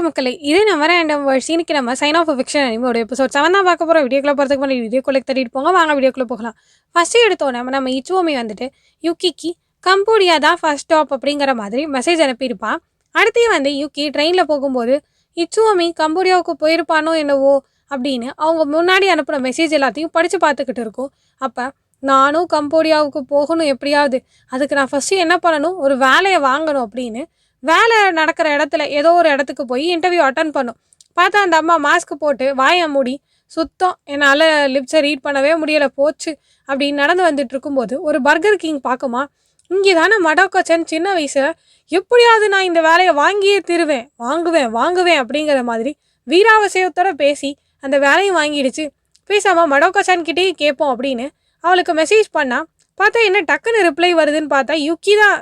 வணக்கம் மக்களே. இதே நம்ம ரேண்டம் வேர்ட்ஸ் இன்னைக்கு நம்ம சைன் ஆஃப் ஃபிக்ஷன் அனிமோட எபிசோட் செவன் தான் பார்க்க போகிறோம் வீடியோக்குள்ள போகிறதுக்கு முன்னாடி வீடியோக்குள்ள தேடிட்டு போங்க. வாங்க வீடியோக்குள்ள போகலாம். ஃபஸ்ட்டு எடுத்தோன்னே நம்ம. நம்ம இச்சுவோமி வந்துட்டு யுக்கிக்கு கம்போடியா தான் ஃபர்ஸ்ட் ஸ்டாப் அப்படிங்கிற மாதிரி மெசேஜ் அனுப்பியிருப்பான். அடுத்து வந்து யுக்கி ட்ரெயினில் போகும்போது இச்சுவோமி கம்போடியாவுக்கு போயிருப்பானோ என்னவோ அப்படின்னு அவங்க முன்னாடி அனுப்புன மெசேஜ் எல்லாத்தையும் படித்து பார்த்துக்கிட்டு இருக்கோம். அப்போ நானும் கம்போடியாவுக்கு போகணும் எப்படியாவது. அதுக்கு நான் ஃபஸ்ட்டு என்ன பண்ணணும்? ஒரு வேலையை வாங்கணும் அப்படின்னு வேலை நடக்கிற இடத்துல ஏதோ ஒரு இடத்துக்கு போய் இன்டர்வியூ அட்டன் பண்ணும். பார்த்தா அந்த அம்மா மாஸ்க் போட்டு வாயை மூடி சுத்தம் என்னால் லிப்ஸை ரீட் பண்ணவே முடியலை போச்சு. அப்படின்னு நடந்து வந்துட்டு இருக்கும்போது ஒரு பர்கர் கிங் பார்க்குமா இங்கே தானே மடோக்கச்சன் சின்ன வயசில் எப்படியாவது நான் இந்த வேலையை வாங்கியே தருவேன் வாங்குவேன் வாங்குவேன் அப்படிங்கிற மாதிரி வீராவசியத்தோட பேசி அந்த வேலையும் வாங்கிடுச்சு. பேசாமல் மடோக்கச்சன் கிட்டேயும் கேட்போம் அப்படின்னு அவளுக்கு மெசேஜ் பண்ணால் பார்த்தா என்ன டக்குன்னு ரிப்ளை வருதுன்னு பார்த்தா யுக்கி தான்.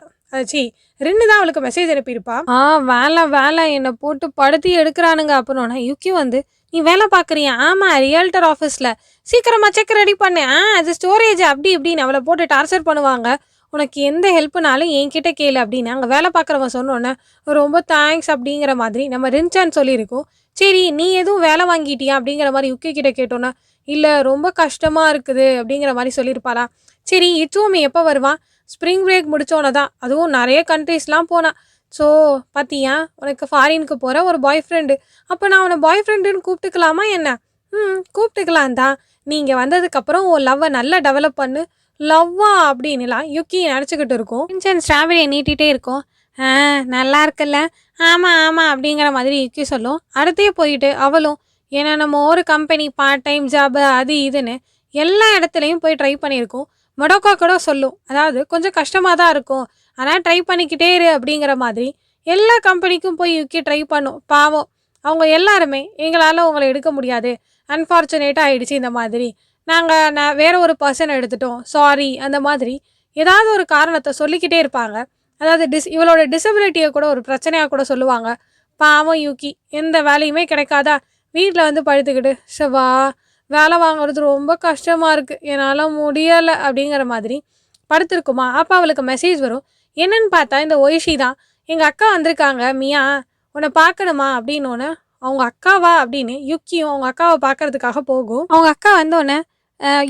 சி ரெண்டு தான் அவளுக்கு மெசேஜ் அனுப்பியிருப்பா. ஆ வேலை வேலை என்னை போட்டு படுத்தி எடுக்கிறானுங்க அப்புறம் யுக்கி வந்து நீ வேலை பார்க்குறியா? ஆமாம் ரியல்டர் ஆஃபீஸில் சீக்கிரமாக செக் ரெடி பண்ணு. ஆ அது ஸ்டோரேஜ் அப்படி இப்படின்னு அவளை போட்டு டார்ச்சர் பண்ணுவாங்க. உனக்கு எந்த ஹெல்ப்னாலும் என்கிட்ட கேளு அப்படின்னு அங்கே வேலை பார்க்குறவன் சொன்னோன்னே ரொம்ப தேங்க்ஸ் அப்படிங்கிற மாதிரி நம்ம ரின்சான் சொல்லியிருக்கோம். சரி நீ எதுவும் வேலை வாங்கிட்டியா? அப்படிங்கிற மாதிரி யுக்கி கிட்ட கேட்டோன்னா இல்லை ரொம்ப கஷ்டமாக இருக்குது அப்படிங்கிற மாதிரி சொல்லியிருப்பாளா. சரி இச்சுவமி எப்போ வருவான் ஸ்ப்ரிங் பிரேக் முடித்தோன்னே தான் அதுவும் நிறைய கண்ட்ரீஸ்லாம் போனான் ஸோ பார்த்தியா உனக்கு ஃபாரினுக்கு போகிற ஒரு பாய் ஃப்ரெண்டு அப்போ நான் அவனை பாய் ஃப்ரெண்டுன்னு கூப்பிட்டுக்கலாமா என்ன? ம் கூப்பிட்டுக்கலாம் தான். நீங்கள் வந்ததுக்கப்புறம் உன் லவ்வை நல்லா டெவலப் பண்ணு. லவ்வா அப்படின்லாம் யுக்கி நினச்சிக்கிட்டு இருக்கோம். இன்சன் ஸ்ட்ராபெரியை நீட்டிகிட்டே இருக்கும். ஆ நல்லா இருக்குல்ல. ஆமாம் ஆமாம் அப்படிங்கிற மாதிரி யுக்கி சொல்லும். அடுத்தே போயிட்டு அவளும் ஏன்னா நம்ம ஒரு கம்பெனி பார்ட் டைம் ஜாபு அது இதுன்னு எல்லா இடத்துலையும் போய் ட்ரை பண்ணியிருக்கோம். மொடோக்கா கூட சொல்லும். அதாவது கொஞ்சம் கஷ்டமாக தான் இருக்கும். ஆனால் ட்ரை பண்ணிக்கிட்டே இரு அப்படிங்கிற மாதிரி எல்லா கம்பெனிக்கும் போய் யூகே ட்ரை பண்ணும். பாவம். அவங்க எல்லாருமே எங்களால் உங்களை எடுக்க முடியாது. அன்ஃபார்ச்சுனேட்டாக ஆகிடுச்சு இந்த மாதிரி. நாங்கள் நான் வேறு ஒரு பர்சன் எடுத்துட்டோம். சாரி அந்த மாதிரி ஏதாவது ஒரு காரணத்தை சொல்லிக்கிட்டே இருப்பாங்க. அதாவது டிஸ் இவளோட டிசபிலிட்டியை கூட ஒரு பிரச்சனையாக கூட சொல்லுவாங்க. பாவம் யூகி. எந்த வேலையுமே கிடைக்காதா? வீட்டில் வந்து படுத்துக்கிட்டு ஷவா வேலை வாங்குறது ரொம்ப கஷ்டமாக இருக்குது என்னால் முடியலை அப்படிங்கிற மாதிரி படுத்திருக்குமா? அப்போ அவளுக்கு மெசேஜ் வரும். என்னன்னு பார்த்தா இந்த ஒய்ஷி தான் எங்கள் அக்கா வந்திருக்காங்க மியா உன்னை பார்க்கணுமா? அப்படின்னோடனே அவங்க அக்காவா? அப்படின்னு யுக்கியும் அவங்க அக்காவை பார்க்கறதுக்காக போகும். அவங்க அக்கா வந்தோடனே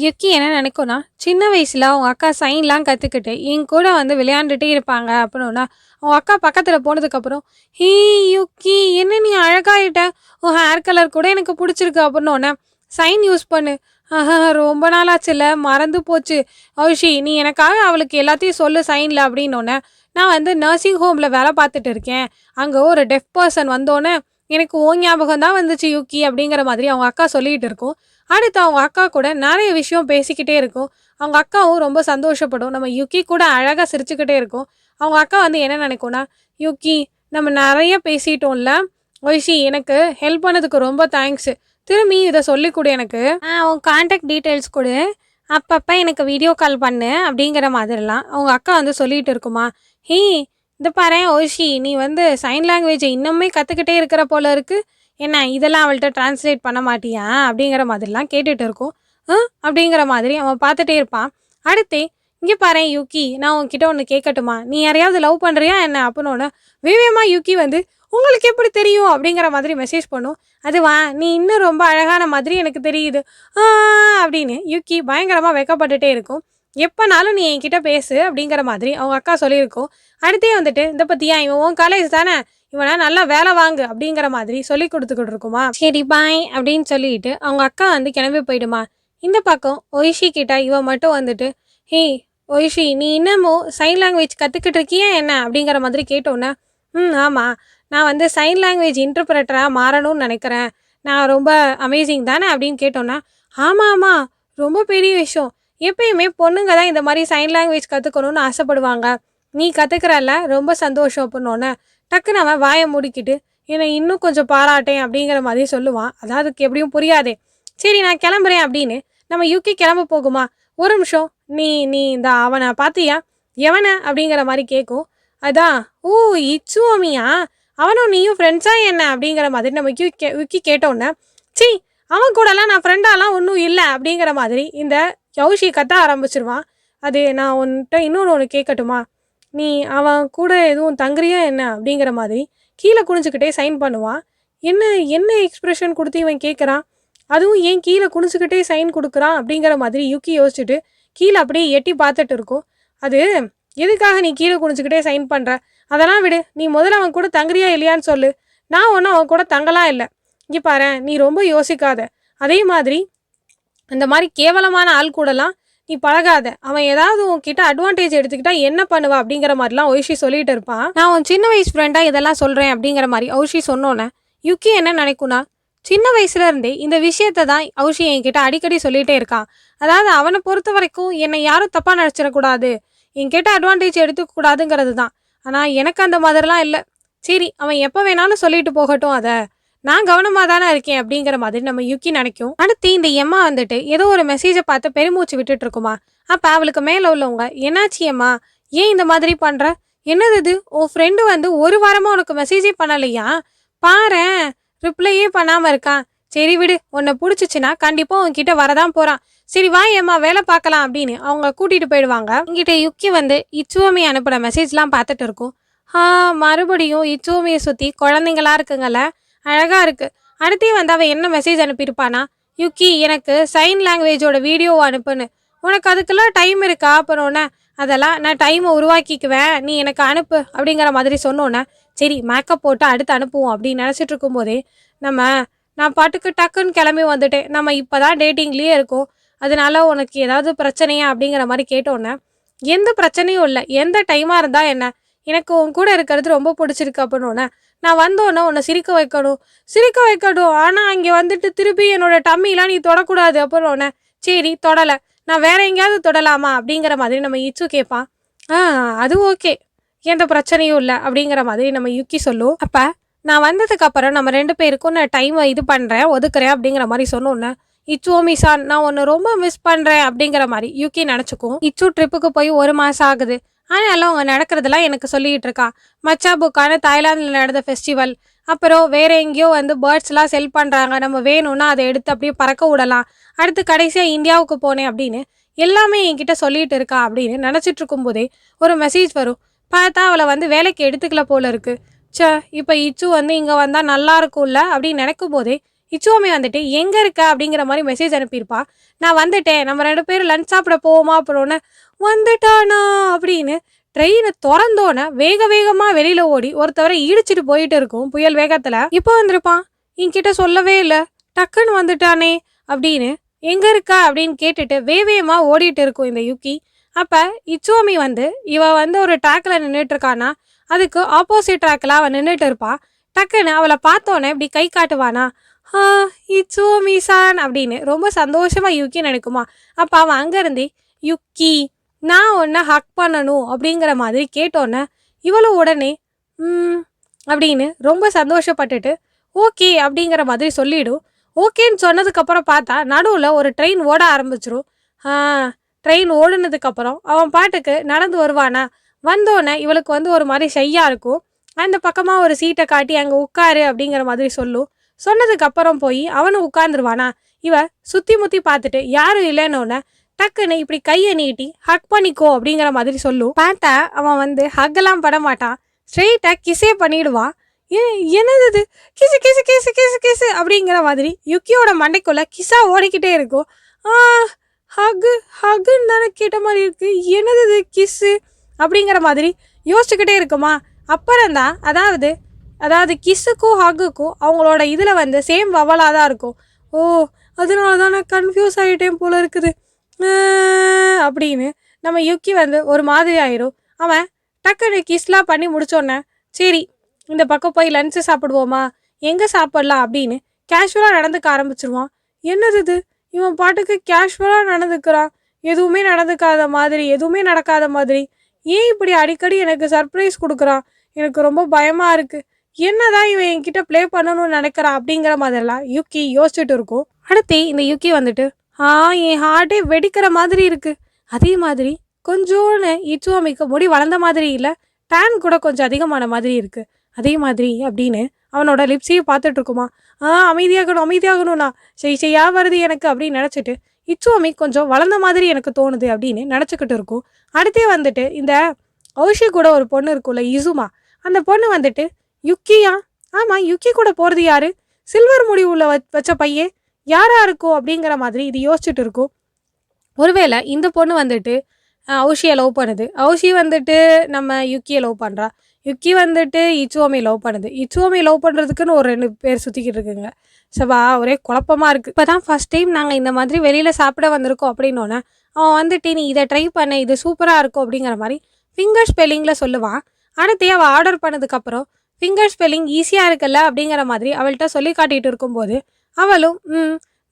யுக்கி என்ன நினைக்கும்னா சின்ன வயசில் அவங்க அக்கா சைன்லாம் கற்றுக்கிட்டு என் கூட வந்து விளையாண்டுட்டே இருப்பாங்க. அப்படின்னா அவங்க அக்கா பக்கத்தில் போனதுக்கப்புறம் ஹீ யுக்கி என்ன நீ அழகாயிட்ட? உன் ஹேர் கலர் கூட எனக்கு பிடிச்சிருக்கு. அப்படின்னோடனே சைன் யூஸ் பண்ணு. ஆஹா ரொம்ப நாளாச்சுல்ல மறந்து போச்சு. ஔஷி நீ எனக்காக அவளுக்கு எல்லாத்தையும் சொல்லு சைனில் அப்படின்னோடனே நான் வந்து நர்சிங் ஹோமில் வேலை பார்த்துட்டு இருக்கேன். அங்கே ஒரு டெஃப் பர்சன் வந்தோடனே எனக்கு ஓ ஞாபகம் தான் வந்துச்சு யூக்கி அப்படிங்கிற மாதிரி அவங்க அக்கா சொல்லிகிட்டு இருக்கும். அடுத்து அவங்க அக்கா கூட நிறைய விஷயம் பேசிக்கிட்டே இருக்கும். அவங்க அக்காவும் ரொம்ப சந்தோஷப்படும். நம்ம யுக்கி கூட அழகாக சிரிச்சுக்கிட்டே இருக்கும். அவங்க அக்கா வந்து என்ன நினைக்கும்னா யுக்கி நம்ம நிறைய பேசிட்டோம்ல. ஒய்ஷி எனக்கு ஹெல்ப் பண்ணதுக்கு ரொம்ப தேங்க்ஸ் திரும்பி இதை சொல்லி கொடு எனக்கு. உன் கான்டாக்ட் டீட்டெயில்ஸ் கொடு. அப்பப்போ எனக்கு வீடியோ கால் பண்ணு அப்படிங்கிற மாதிரிலாம். அவங்க அக்கா வந்து சொல்லிகிட்டு இருக்குமா. ஹீ இந்த பாரு ஓஷி நீ வந்து சைன் லாங்குவேஜை இன்னுமே கற்றுக்கிட்டே இருக்கிற போல இருக்கு. என்ன இதெல்லாம் அவள்கிட்ட டிரான்ஸ்லேட் பண்ண மாட்டியா? அப்படிங்கிற மாதிரிலாம் கேட்டுட்டு இருக்கும். அப்படிங்கிற மாதிரி அவன் பார்த்துட்டே இருப்பான். அடுத்து இங்கே பாரு யூகி நான் உன்கிட்ட ஒன்று கேட்கட்டுமா நீ யாரையாவது லவ் பண்ணுறியா என்ன? அப்படின்னு வேவேமா யூகி வந்து உங்களுக்கு எப்படி தெரியும் அப்படிங்கிற மாதிரி மெசேஜ் பண்ணும். அதுவா நீ இன்னும் ரொம்ப அழகான மாதிரி எனக்கு தெரியுது. ஆ அப்படின்னு யுக்கி பயங்கரமாக வைக்கப்பட்டுட்டே இருக்கும். எப்போனாலும் நீ என்கிட்ட பேசு அப்படிங்கிற மாதிரி அவங்க அக்கா சொல்லியிருக்கோம். அடுத்தே வந்துட்டு இந்த பற்றியா இவன் உன் காலேஜ் தானே? இவனை நல்லா வேலை வாங்கு அப்படிங்கிற மாதிரி சொல்லி கொடுத்துக்கிட்டு இருக்குமா. சரி பாய் அப்படின்னு சொல்லிட்டு அவங்க அக்கா வந்து கிளம்பி போயிடுமா. இந்த பக்கம் ஒய்ஷி கிட்ட இவன் மட்டும் வந்துட்டு ஹே ஒய்ஷி நீ இன்னமும் சைன் லாங்குவேஜ் கற்றுக்கிட்டு இருக்கியா என்ன? அப்படிங்கிற மாதிரி கேட்டோன்னே ம் ஆமாம் நான் வந்து சைன் லாங்குவேஜ் இன்டர்பிரட்டராக மாறணும்னு நினைக்கிறேன். நான் ரொம்ப அமேசிங் தானே அப்படின்னு கேட்டோன்னா ஆமாம் ஆமாம் ரொம்ப பெரிய விஷயம். எப்பயுமே பொண்ணுங்க தான் இந்த மாதிரி சைன் லாங்குவேஜ் கற்றுக்கணும்னு ஆசைப்படுவாங்க. நீ கற்றுக்கிறல்ல ரொம்ப சந்தோஷம் அப்படின்னோடனே டக்குன்னு அவன் வாயை முடிக்கிட்டு என்னை இன்னும் கொஞ்சம் பாராட்டேன் அப்படிங்கிற மாதிரி சொல்லுவான். அதாவது அதுக்கு எப்படியும் புரியாதே. சரி நான் கிளம்புறேன் அப்படின்னு நம்ம யூகே கிளம்ப போகுமா? ஒரு நிமிஷம். நீ நீ இந்த அவனை பார்த்தியா எவனை? அப்படிங்கிற மாதிரி கேட்கும் அதான் ஓ இச்சுவோமியா அவனும் நீயும் ஃப்ரெண்ட்ஸா என்ன அப்படிங்கிற மாதிரி நம்ம விக்கி கே விக்கி கேட்டோன்னே சி அவன் கூடலாம் நான் ஃப்ரெண்டாலாம் ஒன்றும் இல்லை அப்படிங்கிற மாதிரி இந்த யௌஷி கத்த ஆரம்பிச்சிருவான். அது நான் உன்கிட்ட இன்னொன்று ஒன்று கேட்கட்டுமா நீ அவன் கூட எதுவும் தங்குறியா என்ன? அப்படிங்கிற மாதிரி கீழே குனிஞ்சுக்கிட்டே சைன் பண்ணுவான். என்ன என்ன எக்ஸ்ப்ரெஷன் கொடுத்து இவன் கேட்குறான் அதுவும் ஏன் கீழே குனிஞ்சுக்கிட்டே சைன் கொடுக்குறான்? அப்படிங்கிற மாதிரி யுக்கி யோசிச்சுட்டு கீழே அப்படியே எட்டி பார்த்துட்டு இருக்கும். அது எதுக்காக நீ கீழே குனிஞ்சுக்கிட்டே சைன் பண்ணுற அதெல்லாம் விடு. நீ முதல்ல அவன் கூட தங்குறியா இல்லையான்னு சொல்லு. நான் ஒன்றும் அவன் கூட தங்கலாம் இல்லை. இங்கே பாரு நீ ரொம்ப யோசிக்காத. அதே மாதிரி இந்த மாதிரி கேவலமான ஆள் கூடலாம் நீ பழகாத. அவன் ஏதாவது உன்கிட்ட அட்வான்டேஜ் எடுத்துக்கிட்டா என்ன பண்ணுவா அப்படிங்கிற மாதிரிலாம் ஒய்ஷி சொல்லிட்டு இருப்பான். நான் உன் சின்ன வயசு ஃப்ரெண்டாக இதெல்லாம் சொல்கிறேன் அப்படிங்கிற மாதிரி ஔஷி சொன்னோன்னே யுக்கி என்ன நினைக்கும்னா சின்ன வயசுல இருந்தே இந்த விஷயத்த தான் ஔஷி என்கிட்ட அடிக்கடி சொல்லிட்டே இருக்கான். அதாவது அவனை பொறுத்த வரைக்கும் என்னை யாரும் தப்பாக நினச்சிடக்கூடாது. என்கிட்ட அட்வான்டேஜ் எடுத்துக்கூடாதுங்கிறது தான். ஆனால் எனக்கு அந்த மாதிரிலாம் இல்லை. சரி அவன் எப்போ வேணாலும் சொல்லிட்டு போகட்டும் அதை. நான் கவனமாக தானே இருக்கேன் அப்படிங்கிற மாதிரி நம்ம யுக்கி நினைக்கும். அடுத்து இந்த எம்மா வந்துட்டு ஏதோ ஒரு மெசேஜை பார்த்து பெருமூச்சு விட்டுட்டு இருக்குமா அப்போ அவளுக்கு மேலே உள்ளவங்க என்னாச்சு எம்மா? ஏன் இந்த மாதிரி பண்ணுற என்னது இது? உன் ஃப்ரெண்டு வந்து ஒரு வாரமாக உனக்கு மெசேஜே பண்ணலையா? பாரு ரிப்ளையே பண்ணாமல் இருக்கான். சரி விடு உன்னை பிடிச்சிச்சின்னா கண்டிப்பாக உன்கிட்ட வரதான் போகிறான் சரி வா ஏம்மா வேலை பார்க்கலாம் அப்படின்னு அவங்க கூட்டிகிட்டு போயிடுவாங்க. இங்கிட்ட யுக்கி வந்து இச்சுவமி அனுப்பின மெசேஜ்லாம் பார்த்துட்டு இருக்கும். ஆ மறுபடியும் இச்சுவமியை சுற்றி குழந்தைங்களா இருக்குங்கல்ல? அழகாக இருக்குது அடுத்தே வந்து அவன் என்ன மெசேஜ் அனுப்பியிருப்பானா யுக்கி எனக்கு சைன் லாங்குவேஜோட வீடியோ அனுப்புன்னு. உனக்கு அதுக்கெல்லாம் டைம் இருக்கா? அப்புறம்னே அதெல்லாம் நான் டைமை உருவாக்கிக்குவேன். நீ எனக்கு அனுப்பு அப்படிங்கிற மாதிரி சொன்னோன்னே சரி மேக்கப் போட்டு அடுத்து அனுப்புவோம் அப்படின்னு நினச்சிட்டு இருக்கும்போதே நம்ம நான் பாட்டுக்கு டக்குன்னு கிளம்பி வந்துட்டேன். நம்ம இப்போ தான் டேட்டிங்லேயே இருக்கோம். அதனால உனக்கு ஏதாவது பிரச்சனையா அப்படிங்கிற மாதிரி கேட்டோன்னே எந்த பிரச்சனையும் இல்லை. எந்த டைமாக இருந்தால் என்ன? எனக்கு உன் கூட இருக்கிறது ரொம்ப பிடிச்சிருக்கு அப்படின்னோடனே நான் வந்தோன்னே உன்னை சிரிக்க வைக்கணும். சிரிக்க வைக்கணும் ஆனால் அங்கே வந்துட்டு திருப்பி என்னோட டம்மிலாம் நீ தொடக்கூடாது அப்படின்னோடனே சரி தொடலை. நான் வேற எங்கேயாவது தொடலாமா அப்படிங்கிற மாதிரி நம்ம இச்சு கேட்பான். ஆ அது ஓகே எந்த பிரச்சனையும் இல்லை அப்படிங்கிற மாதிரி நம்ம யுக்கி சொல்லும். அப்போ நான் வந்ததுக்கப்புறம் நம்ம ரெண்டு பேருக்கும் நான் டைமை இது பண்ணுறேன் ஒதுக்குறேன் அப்படிங்கிற மாதிரி சொன்னோன்னே இச்சு மிசான் நான் உன்னை ரொம்ப மிஸ் பண்ணுறேன் அப்படிங்கிற மாதிரி யூகே நினச்சிக்கும். இச்சு ட்ரிப்புக்கு போய் ஒரு மாதம் ஆகுது. ஆனாலும் அவங்க நடக்கிறதெல்லாம் எனக்கு சொல்லிக்கிட்டு இருக்கா. மச்சாபுக்கான தாய்லாந்தில் நடந்த ஃபெஸ்டிவல் அப்புறம் வேற எங்கேயோ வந்து பேர்ட்ஸ்லாம் செல் பண்ணுறாங்க நம்ம வேணும்னா அதை எடுத்து அப்படியே பறக்க விடலாம். அடுத்து கடைசியாக இந்தியாவுக்கு போனேன் அப்படின்னு எல்லாமே என்கிட்ட சொல்லிட்டு இருக்கா அப்படின்னு நினச்சிட்டு இருக்கும்போதே ஒரு மெசேஜ் வரும். பார்த்தா அவளை வந்து வேலைக்கு எடுத்துக்கல போல இருக்குது சே இப்போ இச்சு வந்து இங்கே வந்தால் நல்லா இருக்கும்ல அப்படின்னு நினைக்கும் போதே இச்சுவமே வந்துட்டு எங்கே இருக்க? அப்படிங்கிற மாதிரி மெசேஜ் அனுப்பியிருப்பா. நான் வந்துட்டேன். நம்ம ரெண்டு பேரும் லஞ்ச் சாப்பிட போவோமா? அப்புறம்னு வந்துட்டானா? அப்படின்னு ட்ரெயினை திறந்தோன்னே வேக வேகமாக வெளியில் ஓடி ஒருத்தவரை இடிச்சிட்டு போயிட்டு இருக்கும் புயல் வேகத்தில். இப்போ வந்திருப்பான். என்கிட்ட சொல்லவே இல்லை. டக்குன்னு வந்துட்டானே. அப்படின்னு எங்கே இருக்கா? அப்படின்னு கேட்டுட்டு வேவேகமாக ஓடிட்டு இருக்கும் இந்த யுக்கி. அப்போ இச்சுவமி வந்து இவ வந்து ஒரு ட்ராக்கில் நின்றுட்டு இருக்கானா? அதுக்கு ஆப்போசிட் ட்ராக்கில் அவன் நின்றுட்டு இருப்பான் டக்குன்னு அவளை பார்த்தோன்னே இப்படி கை காட்டுவானா ஆ இட்ஸோ மீசான் அப்படின்னு ரொம்ப சந்தோஷமாக யுக்கி நினைக்குமா. அப்போ அவன் அங்கேருந்தே யுக்கி நான் உன்னை ஹக் பண்ணணும் அப்படிங்கிற மாதிரி கேட்டோன்னே இவளும் உடனே ம் அப்படின்னு ரொம்ப சந்தோஷப்பட்டுட்டு ஓகே அப்படிங்கிற மாதிரி சொல்லிவிடும் ஓகேன்னு சொன்னதுக்கப்புறம் பார்த்தா நடுவில் ஒரு ட்ரெயின் ஓட ஆரம்பிச்சிரும். ட்ரெயின் ஓடுனதுக்கப்புறம் அவன் பாட்டுக்கு நடந்து வருவானா வந்தோடனே இவளுக்கு வந்து ஒரு மாதிரி ஷையாக இருக்கும். அந்த பக்கமாக ஒரு சீட்டை காட்டி அங்கே உட்காரு அப்படிங்கிற மாதிரி சொல்லும் சொன்னதுக்கப்புறம் போய் அவனும் உட்காந்துருவானா இவ சுற்றி முற்றி பார்த்துட்டு யாரும் இல்லைன்னொன்னே டக்குன்னு இப்படி கையை நீட்டி ஹக் பண்ணிக்கோ அப்படிங்கிற மாதிரி சொல்லும் பார்த்தா அவன் வந்து ஹக்கெல்லாம் பட மாட்டான். ஸ்ட்ரெயிட்டாக கிஸே பண்ணிடுவான். ஏ- என்னது கிசு கிசு கிசு கிசு கிசு அப்படிங்கிற மாதிரி யுக்கியோட மண்டைக்குள்ள கிசா ஓடிக்கிட்டே இருக்கும். ஹக்கு ஹக்குன்னு தானே கேட்ட மாதிரி இருக்குது என்னது கிஸ்ஸு அப்படிங்கிற மாதிரி யோசிச்சுக்கிட்டே இருக்குமா? அப்புறம்தான் அதாவது அதாவது கிஸ்ஸுக்கும் ஹக்குக்கும் அவங்களோட இதில் வந்து சேம் வவலாக தான் இருக்கும். ஓ அதனால தான் நான் கன்ஃபியூஸ் ஆகிட்டேன் போல இருக்குது. அப்படின்னு நம்ம யுக்கி வந்து ஒரு மாதிரி ஆயிரும். அவன் டக்குன்னு கிஸ்லாம் பண்ணி முடிச்சோன்னே சரி இந்த பக்கம் போய் லஞ்சு சாப்பிடுவோமா? எங்கே சாப்பிட்லாம்? அப்படின்னு கேஷுவலாக நடந்துக்க ஆரம்பிச்சிருவான். என்னது இது? இவன் பாட்டுக்கு கேஷுவலாக நடந்துக்கிறான். எதுவுமே நடந்துக்காத மாதிரி எதுவுமே நடக்காத மாதிரி. ஏன் இப்படி அடிக்கடி எனக்கு சர்ப்ரைஸ் கொடுக்குறான் எனக்கு ரொம்ப பயமாக இருக்குது என்னதான் இவன் என்கிட்ட ப்ளே பண்ணணும்னு நினைக்கிறான் அப்படிங்கிற மாதிரிலாம் யுக்கி யோசிச்சுட்டு இருக்கும். அடுத்து இந்த யுக்கி வந்துட்டு ஆ என் ஹார்ட்டே வெடிக்கிற மாதிரி இருக்குது அதே மாதிரி கொஞ்சோன்னு இச்சுவாமிக்கு முடி வளர்ந்த மாதிரி இல்லை டேன் கூட கொஞ்சம் அதிகமான மாதிரி இருக்குது அதே மாதிரி அப்படின்னு அவனோட லிப்ஸையும் பார்த்துட்டு இருக்குமா. ஆ அமைதியாகணும் அமைதியாகணும்னா. செய் செய்யா வருது எனக்கு அப்படின்னு நினச்சிட்டு இச்சுவாமி கொஞ்சம் வளர்ந்த மாதிரி எனக்கு தோணுது அப்படின்னு நினச்சிக்கிட்டு இருக்கும். அடுத்தே வந்துட்டு இந்த ஔஷி கூட ஒரு பொண்ணு இருக்கும்ல இசுமா. அந்த பொண்ணு வந்துட்டு யுக்கியா? ஆமாம் யுக்கி கூட போகிறது யார்? சில்வர் முடி உள்ள வச்ச பையன் யாராக இருக்கும்? அப்படிங்கிற மாதிரி இது யோசிச்சுட்டு இருக்கும். ஒருவேளை இந்த பொண்ணு வந்துட்டு அவுஷியை லவ் பண்ணுது. அவுஷி வந்துட்டு நம்ம யுக்கியை லவ் பண்ணுறா யுக்கி வந்துட்டு இச்சுவோமி லவ் பண்ணுது. இச்சுவோமி லவ் பண்ணுறதுக்குன்னு ஒரு ரெண்டு பேர் சுற்றிக்கிட்டு இருக்குங்க. சபா ஒரே குழப்பமா இருக்குது இப்போ தான் ஃபஸ்ட் டைம் நாங்கள் இந்த மாதிரி வெளியில் சாப்பிட வந்திருக்கோம் அப்படின்னோன்னே அவன் வந்துட்டு நீ இதை ட்ரை பண்ண இது சூப்பராக இருக்கும் அப்படிங்கிற மாதிரி ஃபிங்கர் ஸ்பெல்லிங்கில் சொல்லுவான். அடுத்து அவள் ஆர்டர் பண்ணதுக்கப்புறம் ஃபிங்கர் ஸ்பெல்லிங் ஈஸியாக இருக்குல்ல? அப்படிங்கிற மாதிரி அவள்கிட்ட சொல்லி காட்டிகிட்டு இருக்கும்போது அவளும்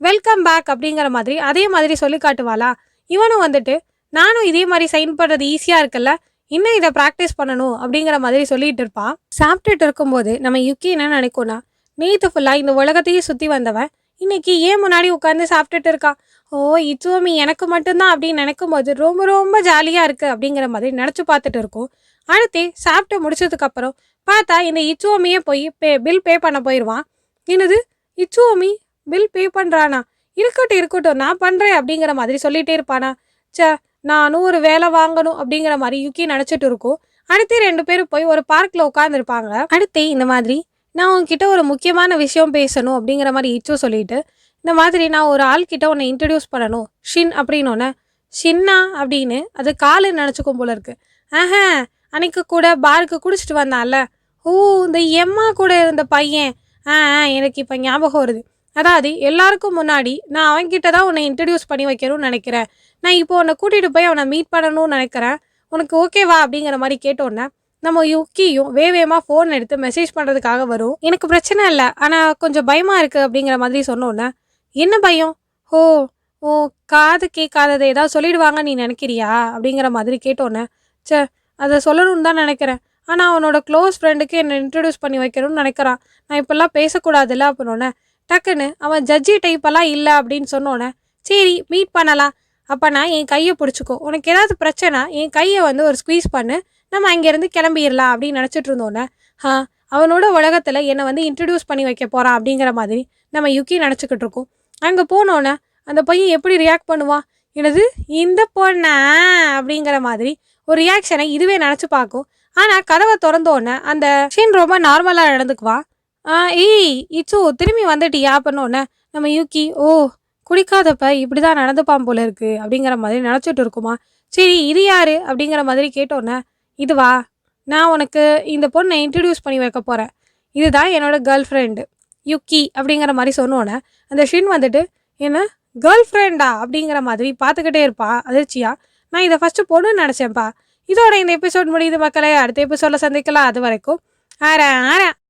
வெல்கம் பேக் அப்படிங்கிற மாதிரி அதே மாதிரி சொல்லி காட்டுவாளா? இவனும் வந்துட்டு நானும் இதே மாதிரி சைன் பண்ணுறது ஈஸியாக இருக்குல்ல? இன்னும் இதை ப்ராக்டிஸ் பண்ணணும் அப்படிங்கிற மாதிரி சொல்லிட்டு இருப்பான் சாப்பிட்டுட்டு இருக்கும்போது நம்ம யுக்கி என்ன நினைக்கோன்னா நேற்று ஃபுல்லாக இந்த உலகத்தையே சுற்றி வந்தவன் இன்னைக்கு ஏன் முன்னாடி உட்காந்து சாப்பிட்டுட்டு இருக்கான் ஓ இச்சுவமி எனக்கு மட்டும்தான் அப்படின்னு நினைக்கும் போது ரொம்ப ரொம்ப ஜாலியாக இருக்குது அப்படிங்கிற மாதிரி நினச்சி பார்த்துட்டு இருக்கோம். அடுத்து சாப்பிட்டு முடிச்சதுக்கப்புறம் பார்த்தா இந்த இச்சுவமியே போய் பே பில் பே பண்ண போயிடுவான் என்னது? இச்சுவமி பில் பே பண்ணுறானா இருக்கட்டும் இருக்கட்டும் நான் பண்ணுறேன் அப்படிங்கிற மாதிரி சொல்லிகிட்டே இருப்பானா. ச்சே நானும் ஒரு வேலை வாங்கணும் அப்படிங்கிற மாதிரி யுக்கி நினச்சிட்டு இருக்கும். அடுத்து ரெண்டு பேரும் போய் ஒரு பார்க்கில் உட்காந்துருப்பாங்க அடுத்து இந்த மாதிரி நான் உன்கிட்ட ஒரு முக்கியமான விஷயம் பேசணும் அப்படிங்கிற மாதிரி இச்சோ சொல்லிட்டு இந்த மாதிரி நான் ஒரு ஆள்கிட்ட உன்னை இன்ட்ரடியூஸ் பண்ணணும். ஷின் அப்படின்னோடனே ஷின்னா அப்படின்னு அது காலு நினச்சிக்கும் போல இருக்கு. ஆஹ அன்னைக்கு கூட பாருக்கு குடிச்சிட்டு வந்தான்ல. ஓ இந்த எம்மா கூட இருந்த பையன். ஆ ஆ, எனக்கு இப்போ ஞாபகம் வருது. அதாவது எல்லாருக்கும் முன்னாடி நான் அவன்கிட்ட தான் உன்னை இன்ட்ரடியூஸ் பண்ணி வைக்கணும்னு நினைக்கிறேன். நான் இப்போ உன்னை கூட்டிகிட்டு போய் அவனை மீட் பண்ணணும்னு நினைக்கிறேன். உனக்கு ஓகேவா அப்படிங்கிற மாதிரி கேட்டோன்னே நம்ம யுக்கியும் வே வேகமாக ஃபோன் எடுத்து மெசேஜ் பண்ணுறதுக்காக வரும். எனக்கு பிரச்சனை இல்லை. ஆனால் கொஞ்சம் பயமாக இருக்குது அப்படிங்கிற மாதிரி சொன்னோன்னே என்ன பயம்? ஓ ஓ காது கேட்காததை ஏதாவது சொல்லிடுவாங்க நீ நினைக்கிறியா? அப்படிங்கிற மாதிரி கேட்டோன்னே ச்சே அதை சொல்லணும்னு தான் நினைக்கிறேன். ஆனால் அவனோட க்ளோஸ் ஃப்ரெண்டுக்கு என்னை இன்ட்ரடியூஸ் பண்ணி வைக்கணும்னு நினைக்கிறான். நான் இப்போல்லாம் பேசக்கூடாதுல்ல அப்படின்னோடனே டக்குன்னு அவன் ஜட்ஜி டைப்பெல்லாம் இல்லை அப்படின்னு சொன்னோன்னே சரி மீட் பண்ணலாம். அப்போ நான் என் கையை பிடிச்சிக்கோ. உனக்கு ஏதாவது பிரச்சனை என் கையை வந்து ஒரு ஸ்குவீஸ் பண்ணு. நம்ம அங்கேருந்து கிளம்பிடலாம் அப்படின்னு நினச்சிட்டு இருந்தோன்னே ஆ அவனோட உலகத்தில் என்னை வந்து இன்ட்ரடியூஸ் பண்ணி வைக்க போகிறான் அப்படிங்கிற மாதிரி நம்ம யுக்கி நினச்சிக்கிட்டு இருக்கோம். அங்கே போனோன்னே அந்த பையன் எப்படி ரியாக்ட் பண்ணுவான்? எனது இந்த பொண்ணா? அப்படிங்கிற மாதிரி ஒரு ரியாக்ஷனை இதுவே நினச்சி பார்க்கும். ஆனால் கதவை திறந்தோடனே அந்த ஷின் ரொம்ப நார்மலாக நடந்துக்குவா. ஆ ஏய் இச்சு திரும்பி வந்துட்டியா பண்ணோன்னே நம்ம யூக்கி ஓ குடிக்காதப்ப இப்படி தான் நடந்துப்பான் போல இருக்கு அப்படிங்கிற மாதிரி நினச்சிட்டு இருக்குமா? சரி இது யாரு? அப்படிங்கிற மாதிரி கேட்டோன்னே இதுவா நான் உனக்கு இந்த பொண்ணை இன்ட்ரடியூஸ் பண்ணி வைக்க போகிறேன் இதுதான் என்னோட கேர்ள் ஃப்ரெண்டு யுக்கி அப்படிங்கிற மாதிரி சொன்னோன்னே அந்த ஷின் வந்துட்டு என்ன? கேர்ள் ஃப்ரெண்டா அப்படிங்கிற மாதிரி பார்த்துக்கிட்டே இருப்பா அதிர்ச்சியா. நான் இதை ஃபஸ்ட்டு பொண்ணுன்னு நினச்சேன்ப்பா இதோட இந்த எபிசோட் முடியுது மக்களே அடுத்த எபிசோடில் சந்திக்கலாம். அது வரைக்கும் ஆறேன் ஆறேன்.